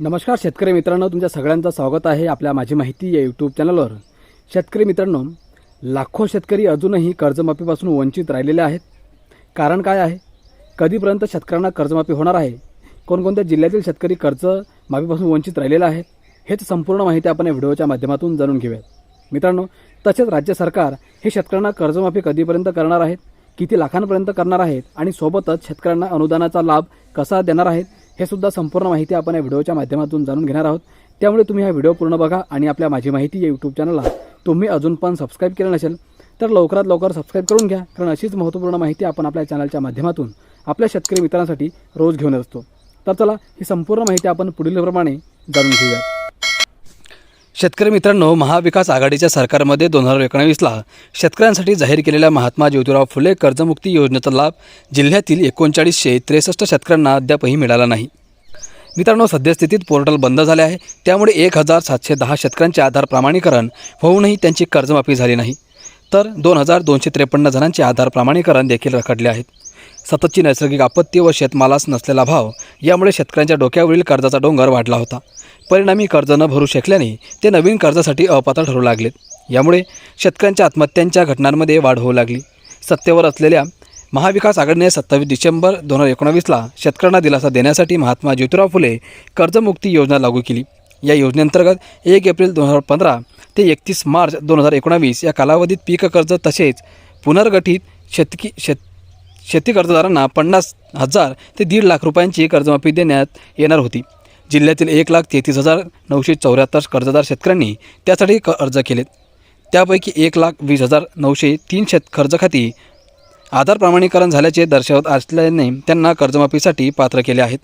नमस्कार शेतकरी मित्रांनो तुमच्या सगळ्यांचं स्वागत आहे आपल्या माझी माहिती या यूट्यूब चॅनलवर शेतकरी मित्रांनो लाखो शेतकरी अजूनही कर्जमाफीपासून वंचित राहिलेले आहेत. कारण काय आहे? कधीपर्यंत शेतकऱ्यांना कर्जमाफी होणार आहे? कोणकोणत्या जिल्ह्यातील शेतकरी कर्जमाफीपासून वंचित राहिलेला आहे हेच संपूर्ण माहिती आपण या व्हिडिओच्या माध्यमातून जाणून घेऊयात. मित्रांनो तसेच राज्य सरकार हे शेतकऱ्यांना कर्जमाफी कधीपर्यंत करणार आहेत? किती लाखांपर्यंत करणार आहेत? आणि सोबतच शेतकऱ्यांना अनुदानाचा लाभ कसा देणार आहेत? हे सुद्धा संपूर्ण माहिती आपण या व्हिडिओच्या माध्यमातून जाणून घेणार आहोत. त्यामुळे तुम्ही हा व्हिडिओ पूर्ण बघा आणि आपल्या माझी माहिती या यूट्यूब चॅनलला तुम्ही अजून पण सबस्क्राईब केलं नसेल तर लवकरात लवकर सबस्क्राईब करून घ्या कारण अशीच महत्त्वपूर्ण माहिती आपण आपल्या चॅनलच्या माध्यमातून आपल्या शेतकरी मित्रांसाठी रोज घेऊन असतो. तर चला ही संपूर्ण माहिती आपण पुढीलप्रमाणे जाणून घेऊया शेतकरी मित्रांनो महाविकास आघाडीच्या सरकारमध्ये दोन हजार एकोणावीसला शेतकऱ्यांसाठी जाहीर केलेल्या महात्मा ज्योतिराव फुले कर्जमुक्ती योजनेचा लाभ जिल्ह्यातील एकोणचाळीसशे त्रेसष्ट शेतकऱ्यांना अद्यापही मिळाला नाही. मित्रांनो सद्यस्थितीत पोर्टल बंद झाले आहे. त्यामुळे एक हजार सातशे दहा शेतकऱ्यांचे आधार प्रमाणीकरण होऊनही त्यांची कर्जमाफी झाली नाही. तर दोन हजार दोनशे त्रेपन्न जणांचे आधार प्रमाणीकरण देखील रखडले आहेत. सततची नैसर्गिक आपत्ती व शेतमालास नसलेला भाव यामुळे शेतकऱ्यांच्या डोक्यावरील कर्जाचा डोंगर वाढला होता. परिणामी कर्ज न भरू शकल्याने ते नवीन कर्जासाठी अपात्र ठरू लागलेत. यामुळे शेतकऱ्यांच्या आत्महत्यांच्या घटनांमध्ये वाढ होऊ लागली. सत्तेवर असलेल्या महाविकास आघाडीने सत्तावीस डिसेंबर दोन हजार एकोणावीसला शेतकऱ्यांना दिलासा देण्यासाठी महात्मा ज्योतिराव फुले कर्जमुक्ती योजना लागू केली. या योजनेअंतर्गत एक एप्रिल दोन हजार पंधरा ते एकतीस मार्च दोन हजार एकोणावीस या कालावधीत पीक कर्ज तसेच पुनर्गठित शेतकी शेत शेती कर्जदारांना पन्नास हजार ते दीड लाख रुपयांची कर्जमाफी देण्यात येणार होती. जिल्ह्यातील एक लाख तेहतीस हजार नऊशे चौऱ्याहत्तर कर्जदार शेतकऱ्यांनी त्यासाठी क अर्ज केलेत. त्यापैकी एक लाख वीस हजार नऊशे तीन शेत कर्ज खाती आधार प्रमाणीकरण झाल्याचे दर्शवत असल्याने त्यांना कर्जमाफीसाठी पात्र केले आहेत.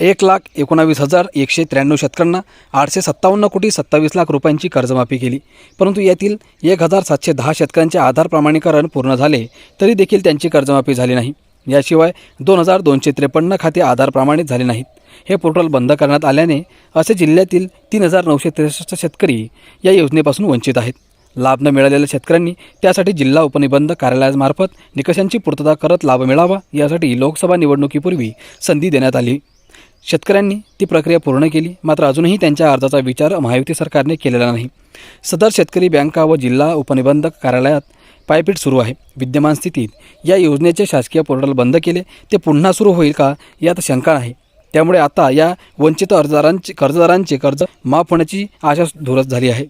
एक लाख एकोणावीस हजार एकशे त्र्याण्णव शेतकऱ्यांना आठशे सत्तावन्न कोटी सत्तावीस लाख रुपयांची कर्जमाफी केली. परंतु यातील एक हजार सातशे दहा शेतकऱ्यांचे आधार प्रमाणीकरण पूर्ण झाले तरी देखील त्यांची कर्जमाफी झाली नाही. याशिवाय दोन हजार दोनशे त्रेपन्न खाते आधार प्रमाणित झाले नाहीत. हे पोर्टल बंद करण्यात आल्याने असे जिल्ह्यातील तीन हजार नऊशे त्रेसष्ट शेतकरी या योजनेपासून वंचित आहेत. लाभ न मिळालेल्या शेतकऱ्यांनी त्यासाठी जिल्हा उपनिबंधक कार्यालयामार्फत निकषांची पूर्तता करत लाभ मिळावा यासाठी लोकसभा निवडणुकीपूर्वी संधी देण्यात आली. शेतकऱ्यांनी ती प्रक्रिया पूर्ण केली. मात्र अजूनही त्यांच्या अर्जाचा विचार महायुती सरकारने केलेला नाही. सदर शेतकरी बँका व जिल्हा उपनिबंधक कार्यालयात पायपीट सुरू आहे. विद्यमान स्थितीत या योजनेचे शासकीय पोर्टल बंद केले. ते पुन्हा सुरू होईल का यात शंका आहे. त्यामुळे आता या वंचित अर्जदारांचे कर्जदारांचे कर्ज माफ होण्याची आशा धुरस झाली आहे.